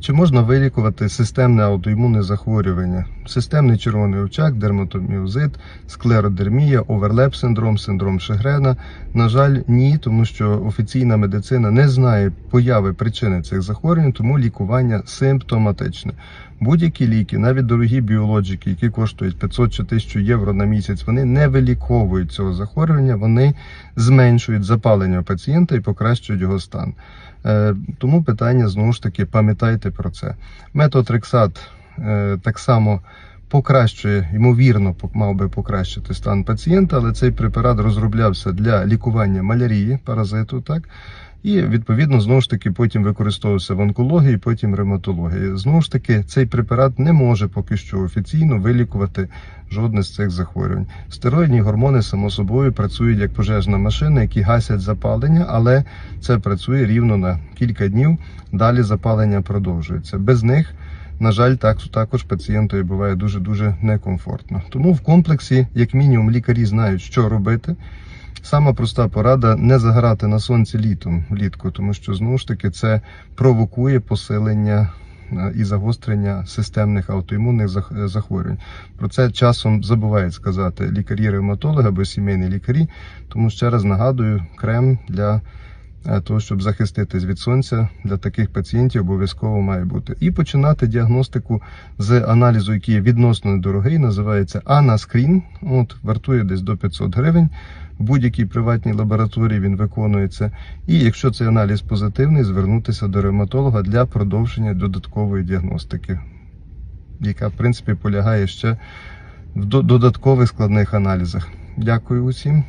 Чи можна вилікувати системне аутоімунне захворювання? Системний червоний очаг, дерматоміозит, склеродермія, оверлеп синдром, синдром Шегрена. На жаль, ні, тому що офіційна медицина не знає появи причини цих захворювань, тому лікування симптоматичне. Будь-які ліки, навіть дорогі біологіки, які коштують 500 чи 1000 євро на місяць, вони не виліковують цього захворювання, вони зменшують запалення пацієнта і покращують його стан. Е, Тому питання знову ж таки, пам'ятайте про це. Метод Рексат е, так само покращує, ймовірно, мав би покращити стан пацієнта, але цей препарат розроблявся для лікування малярії, паразиту, так? І відповідно знову ж таки потім використовувався в онкології, потім ревматології. Знову ж таки, цей препарат не може поки що офіційно вилікувати жодне з цих захворювань. Стероїдні гормони само собою працюють як пожежна машина, які гасять запалення, але це працює рівно на кілька днів. Далі запалення продовжується. Без них. На жаль, так також пацієнтові буває дуже дуже некомфортно. Тому в комплексі, як мінімум, лікарі знають, що робити. Сама проста порада не заграти на сонці літом влітку, тому що знову ж таки це провокує посилення е, і загострення системних аутоімунних захворювань. Про це часом забувають сказати лікарі-ревматологи або сімейні лікарі. Тому ще раз нагадую, крем для е, того, щоб захиститись від сонця для таких пацієнтів обов'язково має бути. І починати діагностику з аналізу, який є відносно недорогий, називається Анаскрін. От вартує десь до 500 гривень. В будь-якій приватній лабораторії він виконується. І якщо цей аналіз позитивний, звернутися до ревматолога для продовження додаткової діагностики, яка в принципі полягає ще в додаткових складних аналізах. Дякую усім.